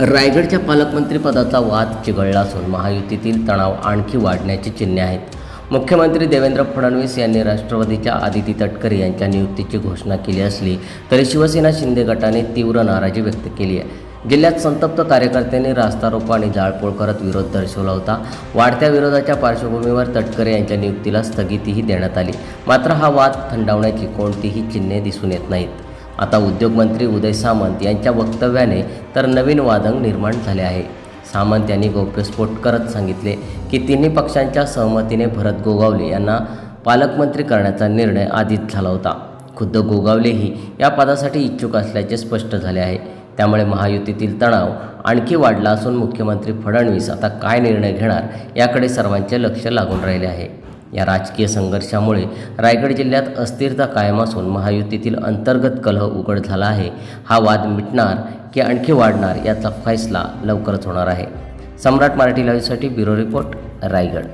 रायगडच्या पालकमंत्रीपदाचा वाद चिघळला असून महायुतीतील तणाव आणखी वाढण्याची चिन्हे आहेत. मुख्यमंत्री देवेंद्र फडणवीस यांनी राष्ट्रवादीच्या आदिती तटकरे यांच्या नियुक्तीची घोषणा केली असली तरी शिवसेना शिंदे गटाने तीव्र नाराजी व्यक्त केली आहे. जिल्ह्यात संतप्त कार्यकर्त्यांनी रास्तारोको आणि जाळपोळ करत विरोध दर्शवला होता. वाढत्या विरोधाच्या पार्श्वभूमीवर तटकरे यांच्या नियुक्तीला स्थगितीही देण्यात आली. मात्र हा वाद थंडावण्याची कोणतीही चिन्हे दिसून येत नाहीत. आता उद्योगमंत्री उदय सामंत यांच्या वक्तव्याने तर नवीन वादंग निर्माण झाले आहे. सामंत यांनी गौप्यस्फोट करत सांगितले की तिन्ही पक्षांच्या सहमतीने भरत गोगावले यांना पालकमंत्री करण्याचा निर्णय आधीच झाला होता. खुद्द गोगावलेही या पदासाठी इच्छुक असल्याचे स्पष्ट झाले आहे. त्यामुळे महायुतीतील तणाव आणखी वाढला असून मुख्यमंत्री फडणवीस आता काय निर्णय घेणार याकडे सर्वांचे लक्ष लागून राहिले आहे. या राजकीय संघर्षामुळे रायगड जिल्ह्यात अस्थिरता कायम असून महायुतीतील अंतर्गत कलह उघड झाला आहे. हा वाद मिटणार की आणखी वाढणार याचा फैसला लवकरच होणार आहे. सम्राट मराठी लाईव्हसाठी ब्युरो रिपोर्ट रायगड.